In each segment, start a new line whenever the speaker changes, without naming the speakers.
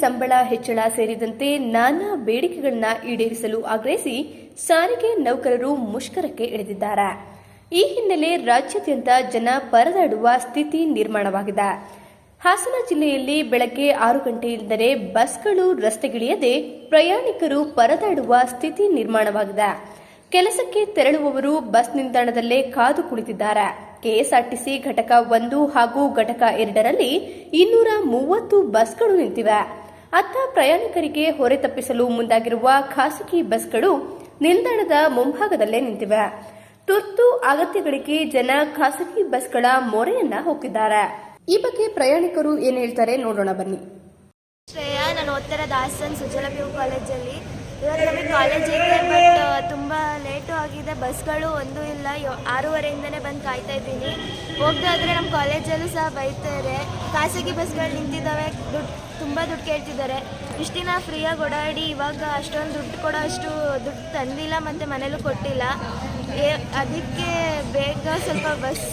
ಸಂಬಳ ಹೆಚ್ಚಳ ಸೇರಿದಂತೆ ನಾನಾ ಬೇಡಿಕೆಗಳನ್ನು ಈಡೇರಿಸಲು ಆಗ್ರಹಿಸಿ ಸಾರಿಗೆ ನೌಕರರು ಮುಷ್ಕರಕ್ಕೆ ಇಳಿದಿದ್ದಾರೆ. ಈ ಹಿನ್ನೆಲೆ ರಾಜ್ಯಾದ್ಯಂತ ಜನ ಪರದಾಡುವ ಸ್ಥಿತಿ ನಿರ್ಮಾಣವಾಗಿದೆ. ಹಾಸನ ಜಿಲ್ಲೆಯಲ್ಲಿ ಬೆಳಗ್ಗೆ ಆರು ಗಂಟೆಯಿಂದಲೇ ಬಸ್ಗಳು ರಸ್ತೆಗಿಳಿಯದೆ ಪ್ರಯಾಣಿಕರು ಪರದಾಡುವ ಸ್ಥಿತಿ ನಿರ್ಮಾಣವಾಗಿದೆ. ಕೆಲಸಕ್ಕೆ ತೆರಳುವವರು ಬಸ್ ನಿಲ್ದಾಣದಲ್ಲೇ ಕಾದು ಕುಳಿತಿದ್ದಾರೆ. ಕೆಎಸ್ಆರ್ಟಿಸಿ ಘಟಕ ಒಂದು ಹಾಗೂ ಘಟಕ ಎರಡರಲ್ಲಿ ಇನ್ನೂರ ಮೂವತ್ತು ಬಸ್ಗಳು ನಿಂತಿವೆ. ಅತ್ತ ಪ್ರಯಾಣಿಕರಿಗೆ ಹೊರೆ ತಪ್ಪಿಸಲು ಮುಂದಾಗಿರುವ ಖಾಸಗಿ ಬಸ್ಗಳು ನಿಲ್ದಾಣದ ಮುಂಭಾಗದಲ್ಲೇ ನಿಂತಿವೆ. ತುರ್ತು ಅಗತ್ಯಗಳಿಗೆ ಜನ ಖಾಸಗಿ ಬಸ್ಗಳ ಮೊರೆಯನ್ನ ಹೋಗಿದ್ದಾರೆ ಈ ಬಗ್ಗೆ ಪ್ರಯಾಣಿಕರು ಏನ್ ಹೇಳ್ತಾರೆ ನೋಡೋಣ ಬನ್ನಿ.
ಶ್ರೇಯಾ ನಾನು ಉತ್ತರ ದಾಸನ್ ಸುಜಲ ಪಿ ಯು ಕಾಲೇಜಲ್ಲಿ ನಮಗೆ ಕಾಲೇಜ್ ಬಟ್ ತುಂಬ ಲೇಟು ಆಗಿದೆ. ಬಸ್ಗಳು ಒಂದು ಇಲ್ಲ ಆರೂವರೆಯಿಂದನೇ ಬಂದು ಕಾಯ್ತಾ ಇದ್ದೀನಿ. ಹೋಗ್ದಾದ್ರೆ ನಮ್ಮ ಕಾಲೇಜಲ್ಲೂ ಸಹ ಬೈತಾರೆ ಖಾಸಗಿ ಬಸ್ಗಳು ನಿಂತಿದ್ದಾವೆ ದುಡ್ಡು ತುಂಬ ದುಡ್ಡು ಕೇಳ್ತಿದ್ದಾರೆ ಇಷ್ಟು ದಿನ ಫ್ರೀಯಾಗಿ ಓಡಾಡಿ, ಇವಾಗ ಅಷ್ಟೊಂದು ದುಡ್ಡು ಕೊಡೋ ಅಷ್ಟು ದುಡ್ಡು ತಂದಿಲ್ಲ ಮತ್ತು ಮನೇಲೂ ಕೊಟ್ಟಿಲ್ಲ. ಅದಕ್ಕೆ ಬೇಗ ಸ್ವಲ್ಪ ಬಸ್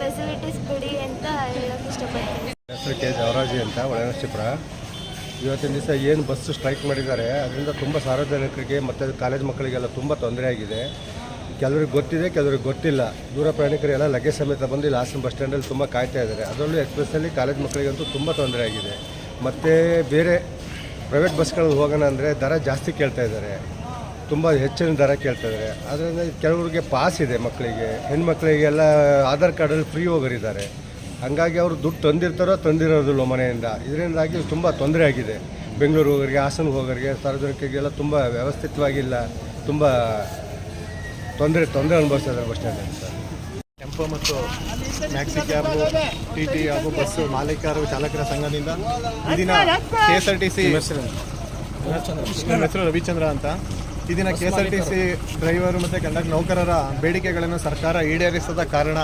ಫೆಸಿಲಿಟೀಸ್ ಬಿಡಿ ಅಂತ ಹೇಳೋಕ್ಕೆ ಇಷ್ಟಪಡ್ತೀನಿ.
ಇವತ್ತಿನ ದಿವಸ ಏನು ಬಸ್ ಸ್ಟ್ರೈಕ್ ಮಾಡಿದ್ದಾರೆ, ಅದರಿಂದ ತುಂಬ ಸಾರ್ವಜನಿಕರಿಗೆ ಮತ್ತು ಕಾಲೇಜ್ ಮಕ್ಕಳಿಗೆಲ್ಲ ತುಂಬ ತೊಂದರೆ ಆಗಿದೆ. ಕೆಲವ್ರಿಗೆ ಗೊತ್ತಿದೆ, ಕೆಲವ್ರಿಗೆ ಗೊತ್ತಿಲ್ಲ. ದೂರ ಪ್ರಯಾಣಿಕರೆಲ್ಲ ಲಗೇಜ್ ಸಮೇತ ಬಂದು ಇಲ್ಲಿ ಹಾಸನ ಬಸ್ ಸ್ಟ್ಯಾಂಡಲ್ಲಿ ತುಂಬ ಕಾಯ್ತಾ ಇದ್ದಾರೆ. ಅದರಲ್ಲೂ ಎಕ್ಸ್ಪ್ರೆಸ್ಸಲ್ಲಿ ಕಾಲೇಜ್ ಮಕ್ಕಳಿಗಂತೂ ತುಂಬ ತೊಂದರೆ ಆಗಿದೆ. ಮತ್ತು ಬೇರೆ ಪ್ರೈವೇಟ್ ಬಸ್ಗಳಲ್ಲಿ ಹೋಗೋಣ ಅಂದರೆ ದರ ಜಾಸ್ತಿ ಕೇಳ್ತಾ ಇದ್ದಾರೆ. ತುಂಬ ಹೆಚ್ಚಿನ ದರ ಕೇಳ್ತಾ ಇದ್ದಾರೆ. ಅದರಿಂದ ಕೆಲವ್ರಿಗೆ ಪಾಸ್ ಇದೆ ಮಕ್ಕಳಿಗೆ. ಹೆಣ್ಮಕ್ಳಿಗೆಲ್ಲ ಆಧಾರ್ ಕಾರ್ಡಲ್ಲಿ ಫ್ರೀ ಹೋಗೋರಿದ್ದಾರೆ. ಹಂಗಾಗಿ ಅವರು ದುಡ್ಡು ತಂದಿರ್ತಾರೋ ತಂದಿರೋದಿಲ್ಲ ಮನೆಯಿಂದ. ಇದರಿಂದಾಗಿ ತುಂಬ ತೊಂದರೆ ಆಗಿದೆ. ಬೆಂಗಳೂರು ಹೋಗೋರಿಗೆ ಹಾಸನ ಹೋಗೋರಿಗೆ ಸಾರ್ವಜನಿಕರಿಗೆಲ್ಲ ತುಂಬ ವ್ಯವಸ್ಥಿತವಾಗಿಲ್ಲ. ತುಂಬ ತೊಂದರೆ ತೊಂದರೆ ಅನುಭವಿಸ್ತಾ ಇದ್ದಾರೆ ಬಸ್ ಸ್ಟ್ಯಾಂಡಲ್ಲಿ ಸರ್.
ಟೆಂಪೋ ಮತ್ತು ಮ್ಯಾಕ್ಸಿ ಕ್ಯಾಬ್ ಟಿ ಟಿ ಹಾಗೂ ಬಸ್ ಮಾಲೀಕರು ಚಾಲಕರ ಸಂಘದಿಂದ ಈ ದಿನ K S R T C ನನ್ನ ಹೆಸರು ರವಿಚಂದ್ರ ಅಂತ. ಈ ದಿನ K S R T C driver ಮತ್ತು ಕಂಡಕ್ಟರ್ ನೌಕರರ ಬೇಡಿಕೆಗಳನ್ನು ಸರ್ಕಾರ ಈಡೇರಿಸದ ಕಾರಣ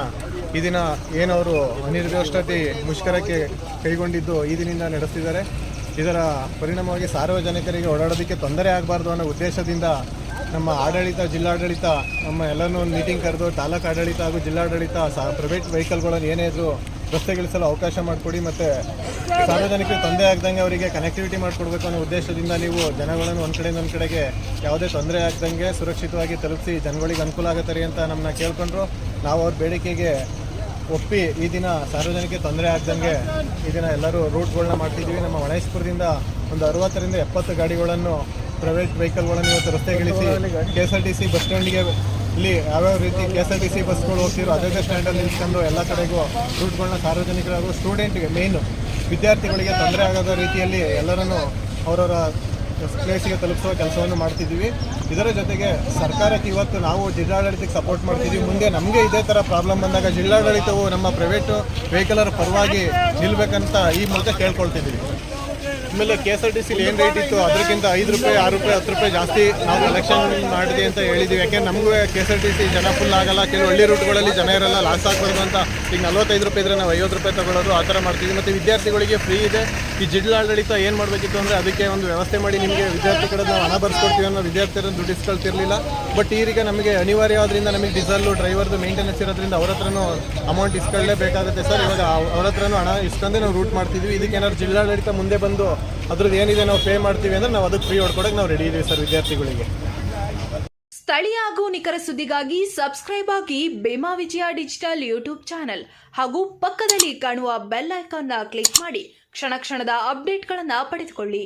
ಈ ದಿನ ಏನವರು ಅನಿರ್ದಿಷ್ಟತೆ ಮುಷ್ಕರಕ್ಕೆ ಕೈಗೊಂಡಿದ್ದು ಈ ದಿನದಿಂದ ನಡೆಸ್ತಿದ್ದಾರೆ. ಇದರ ಪರಿಣಾಮವಾಗಿ ಸಾರ್ವಜನಿಕರಿಗೆ ಓಡಾಡೋದಕ್ಕೆ ತೊಂದರೆ ಆಗಬಾರ್ದು ಅನ್ನೋ ಉದ್ದೇಶದಿಂದ ನಮ್ಮ ಆಡಳಿತ, ಜಿಲ್ಲಾಡಳಿತ, ನಮ್ಮ ಎಲ್ಲನೂ ಒಂದು ಮೀಟಿಂಗ್ ಕರೆದು ತಾಲೂಕು ಆಡಳಿತ ಹಾಗೂ ಜಿಲ್ಲಾಡಳಿತ ಸಾ ಪ್ರೈವೇಟ್ ವೆಹಿಕಲ್ಗಳನ್ನು ಏನೇ ಇದ್ದರೂ ರಸ್ತೆಗಿಳಿಸಲು ಅವಕಾಶ ಮಾಡಿಕೊಡಿ ಮತ್ತು ಸಾರ್ವಜನಿಕರಿಗೆ ತೊಂದರೆ ಆಗ್ದಂಗೆ ಅವರಿಗೆ ಕನೆಕ್ಟಿವಿಟಿ ಮಾಡಿಕೊಡ್ಬೇಕು ಅನ್ನೋ ಉದ್ದೇಶದಿಂದ ನೀವು ಜನಗಳನ್ನು ಒಂದು ಕಡೆಯಿಂದ ಒಂದು ಕಡೆಗೆ ಯಾವುದೇ ತೊಂದರೆ ಆಗ್ದಂಗೆ ಸುರಕ್ಷಿತವಾಗಿ ತಲುಪಿಸಿ ಜನಗಳಿಗೆ ಅನುಕೂಲ ಆಗತ್ತೆ ಅಂತ ನಮ್ಮನ್ನ ಕೇಳ್ಕೊಂಡ್ರು. ನಾವು ಅವ್ರ ಬೇಡಿಕೆಗೆ ಒಪ್ಪಿ ಈ ದಿನ ಸಾರ್ವಜನಿಕ ತೊಂದರೆ ಆಗ್ದಂಗೆ ಈ ದಿನ ಎಲ್ಲರೂ ರೂಟ್ಗಳನ್ನ ಮಾಡ್ತಿದ್ದೀವಿ. ನಮ್ಮ ಮಣೇಶ್ಪುರದಿಂದ ಒಂದು ಅರವತ್ತರಿಂದ ಎಪ್ಪತ್ತು ಗಾಡಿಗಳನ್ನು ಪ್ರೈವೇಟ್ ವೆಹಿಕಲ್ಗಳನ್ನು ಇವತ್ತು ರಸ್ತೆಗಿಳಿಸಿ K S R T C bus ಸ್ಟ್ಯಾಂಡ್ಗೆ ಇಲ್ಲಿ ಯಾವ್ಯಾವ ರೀತಿ K S R T C ಬಸ್ಗಳು ಹೋಗ್ತಿರೋ ಅದೇ ಸ್ಟ್ಯಾಂಡಲ್ಲಿ ನಿಲ್ಸ್ಕೊಂಡು ಎಲ್ಲ ಕಡೆಗೂ ರೂಟ್ಗಳನ್ನ ಸಾರ್ವಜನಿಕರು ಹಾಗೂ ಸ್ಟೂಡೆಂಟ್ಗೆ ಮೇಯ್ನು ವಿದ್ಯಾರ್ಥಿಗಳಿಗೆ ತೊಂದರೆ ಆಗದ ರೀತಿಯಲ್ಲಿ ಎಲ್ಲರನ್ನು ಅವರವರ ಪ್ಲೇಸಿಗೆ ತಲುಪಿಸುವ ಕೆಲಸವನ್ನು ಮಾಡ್ತಿದ್ದೀವಿ. ಇದರ ಜೊತೆಗೆ ಸರ್ಕಾರಕ್ಕೆ ಇವತ್ತು ನಾವು ಜಿಲ್ಲಾಡಳಿತಕ್ಕೆ ಸಪೋರ್ಟ್ ಮಾಡ್ತಿದ್ದೀವಿ. ಮುಂದೆ ನಮಗೆ ಇದೇ ಥರ ಪ್ರಾಬ್ಲಮ್ ಬಂದಾಗ ಜಿಲ್ಲಾಡಳಿತವು ನಮ್ಮ ಪ್ರೈವೇಟು ವೆಹಿಕಲರ ಪರವಾಗಿ ನಿಲ್ಲಬೇಕಂತ ಈ ಮೂಲಕ ಕೇಳ್ಕೊಳ್ತಿದ್ದೀವಿ. ಆಮೇಲೆ ಕೆ ಎಸ್ ಆರ್ ಟಿ ಸಿಲಿ ಏನು ರೇಟ್ ಇತ್ತು? ಅದಕ್ಕಿಂತ ಐದು ರೂಪಾಯಿ, ಆರು ರೂಪಾಯಿ, ಹತ್ತು ರೂಪಾಯಿ ಜಾಸ್ತಿ ನಾವು ಎಲೆಕ್ಷನ್ ಮಾಡಿದೆ ಅಂತ ಹೇಳಿದ್ದೀವಿ ಯಾಕೆಂದ್ರೆ ನಮಗೂ K S R T C ಜನ ಫುಲ್ ಆಗಲ್ಲ. ಕೆಲವು ಹಳ್ಳಿ ರೂಟ್ಗಳಲ್ಲಿ ಜನ ಇರಲ್ಲ. ಲಾಸ್ ಆಗ್ಬಾರ್ದು ಅಂತ. ಈಗ ನಲ್ವತ್ತೈದು ರೂಪಾಯಿ ಇದ್ರೆ ನಾವು ಐವತ್ತು ರೂಪಾಯಿ ತಗೊಳ್ಳೋದು ಆ ಥರ ಮಾಡ್ತೀವಿ ಮತ್ತು ವಿದ್ಯಾರ್ಥಿಗಳಿಗೆ ಫ್ರೀ ಇದೆ. ಈ ಜಿಲ್ಲಾಡಳಿತ ಏನು ಮಾಡಬೇಕಿತ್ತು ಅಂದರೆ ಅದಕ್ಕೆ ಒಂದು ವ್ಯವಸ್ಥೆ ಮಾಡಿ ನಿಮಗೆ ವಿದ್ಯಾರ್ಥಿ ನಾವು ಹಣ ಬರ್ಸ್ಕೊಡ್ತೀವಿ ಅನ್ನೋ ವಿದ್ಯಾರ್ಥಿಗಳನ್ನು ದುಡ್ಡು ಇಸ್ಕೊಳ್ತಿರ್ಲಿಲ್ಲ. ಬಟ್ ಈಗ ನಮಗೆ ಅನಿವಾರ್ಯ ಆದ್ರಿಂದ ನಮಗೆ ಡೀಸೆಲ್ಲು ಡ್ರೈವರ್ದು ಮೇಂಟೆನೆನ್ಸ್ ಇರೋದ್ರಿಂದ ಅವ್ರ ಹತ್ರನೂ ಅಮೌಂಟ್ ಇಸ್ಕೊಳ್ಳೇಬೇಕಾಗುತ್ತೆ ಸರ್. ಇವಾಗ ಅವ್- ಅವ್ರ ಹತ್ರನೂ ಹಣ ಇಸ್ಕೊಂಡೇ ನಾವು ರೂಟ್ ಮಾಡ್ತಿದ್ವಿ. ಇದಕ್ಕೆ ಏನಾದ್ರು ಜಿಲ್ಲಾಡಳಿತ ಮುಂದೆ ಬಂದು ಅದ್ರದ್ದು ಏನಿದೆ ನಾವು ಪೇ ಮಾಡ್ತೀವಿ ಅಂದ್ರೆ ನಾವು ಅದಕ್ಕೆ ಫ್ರೀ ಹೊಡ್ಕೊಡಕ್ಕೆ ನಾವು ರೆಡಿ ಇದೀವಿ ಸರ್ ವಿದ್ಯಾರ್ಥಿಗಳಿಗೆ.
ಸ್ಥಳೀಯ ಹಾಗೂ ನಿಖರ ಸುದ್ದಿಗಾಗಿ ಸಬ್ಸ್ಕ್ರೈಬ್ ಆಗಿ ಬೇಮಾ ವಿಜಯ ಡಿಜಿಟಲ್ ಯೂಟ್ಯೂಬ್ ಚಾನೆಲ್ ಹಾಗೂ ಪಕ್ಕದಲ್ಲಿ ಕಾಣುವ ಬೆಲ್ ಐಕಾನ್ನ ಕ್ಲಿಕ್ ಮಾಡಿ ಕ್ಷಣ ಕ್ಷಣದ ಅಪ್ಡೇಟ್ಗಳನ್ನು ಪಡೆದುಕೊಳ್ಳಿ.